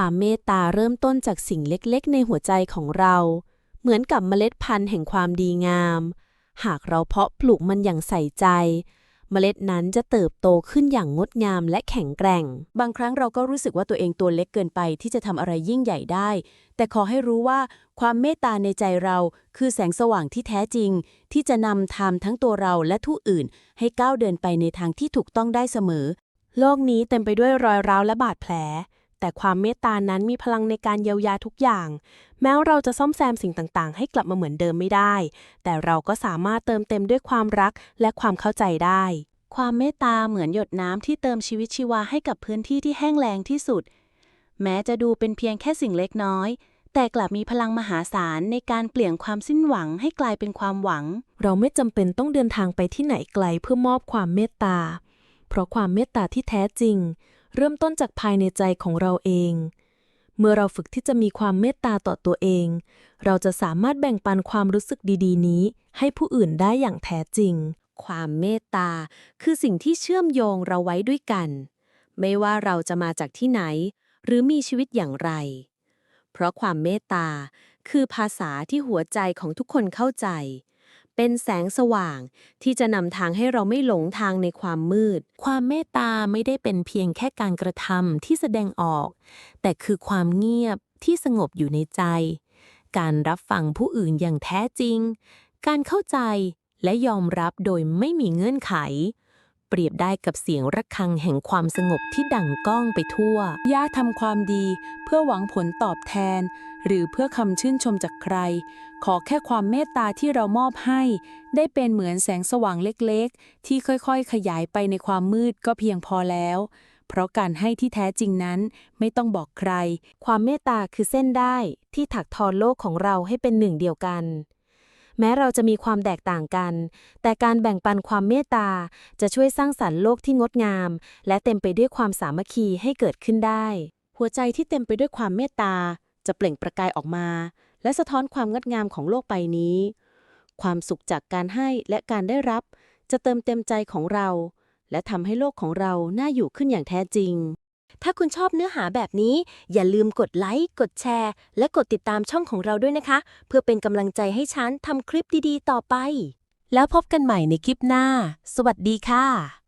ความเมตตาเริ่มต้นจากสิ่งเล็กๆ ในหัวใจของเรา เหมือนกับเมล็ดพันธุ์แห่งความดีงาม หากเราเพาะปลูกมันอย่างใส่ใจ เมล็ดนั้นจะเติบโตขึ้นอย่างงดงามและแข็งแกร่ง บางครั้งเราก็รู้สึกว่าตัวเองตัวเล็กเกินไปที่จะทำอะไรยิ่งใหญ่ได้ แต่ขอให้รู้ว่าความเมตตาในใจเราคือแสงสว่างที่แท้จริง ที่จะนำทำทั้งตัวเราและผู้อื่น ให้ก้าวเดินไปในทางที่ถูกต้องได้เสมอ โลกนี้เต็มไปด้วยรอยร้าวและบาดแผล แต่ความเมตตานั้นมีพลังในการเยียวยาทุกอย่าง แม้เราจะซ่อมแซมสิ่งต่างๆ ให้กลับมาเหมือนเดิมไม่ได้ แต่เราก็สามารถเติมเต็มด้วยความรักและความเข้าใจได้ ความเมตตาเหมือนหยดน้ำที่เติมชีวิตชีวาให้กับพื้นที่ที่แห้งแล้งที่สุด แม้จะดูเป็นเพียงแค่สิ่งเล็กน้อย แต่กลับมีพลังมหาศาลในการเปลี่ยนความสิ้นหวังให้กลายเป็นความหวัง เราไม่จำเป็นต้องเดินทางไปที่ไหนไกลเพื่อมอบความเมตตา เพราะความเมตตาที่แท้จริง เริ่มต้นจากภายในใจของเราเอง เมื่อเราฝึกที่จะมีความเมตตาต่อตัวเอง เราจะสามารถแบ่งปันความรู้สึกดี ๆ นี้ ให้ผู้อื่นได้อย่างแท้จริง ความเมตตาคือสิ่งที่เชื่อมโยงเราไว้ด้วยกัน ไม่ว่าเราจะมาจากที่ไหน หรือมีชีวิตอย่างไร เพราะความเมตตาคือภาษาที่หัวใจของทุกคนเข้าใจ เป็นแสงสว่าง ที่จะนำทางให้เราไม่หลงทางในความมืด ความเมตตาไม่ได้เป็นเพียงแค่การกระทำที่แสดงออก แต่คือความเงียบที่สงบอยู่ในใจ การรับฟังผู้อื่นอย่างแท้จริง การเข้าใจและยอมรับโดยไม่มีเงื่อนไข เปรียบได้กับเสียงระฆังแห่งความสงบที่ดังก้องไปทั่ว ย่าทำความดีเพื่อหวังผลตอบแทน หรือเพื่อคำชื่นชมจากใคร ขอแค่ความเมตตาที่เรามอบให้ ได้เป็นเหมือนแสงสว่างเล็กๆ ที่ค่อยๆ ขยายไปในความมืดก็เพียงพอแล้ว เพราะการให้ที่แท้จริงนั้นไม่ต้องบอกใคร ความเมตตาคือเส้นได้ที่ถักทอโลกของเราให้เป็นหนึ่งเดียวกัน แม้เราจะมีความแตกต่างกัน แต่การแบ่งปันความเมตตา จะช่วยสร้างสรรค์โลกที่งดงาม และเต็มไปด้วยความสามัคคีให้เกิดขึ้นได้ หัวใจที่เต็มไปด้วยความเมตตา จะเปล่งประกายออกมา และสะท้อนความงดงามของโลกใบนี้ ความสุขจากการให้และการได้รับ จะเติมเต็มใจของเรา และทำให้โลกของเราน่าอยู่ขึ้นอย่างแท้จริง ถ้าคุณชอบเนื้อหาแบบนี้ อย่าลืมกดไลค์ กดแชร์ และกดติดตามช่องของเราด้วยนะคะ เพื่อเป็นกำลังใจให้ฉันทำคลิปดีๆ ต่อไป แล้วพบกันใหม่ในคลิปหน้า สวัสดีค่ะ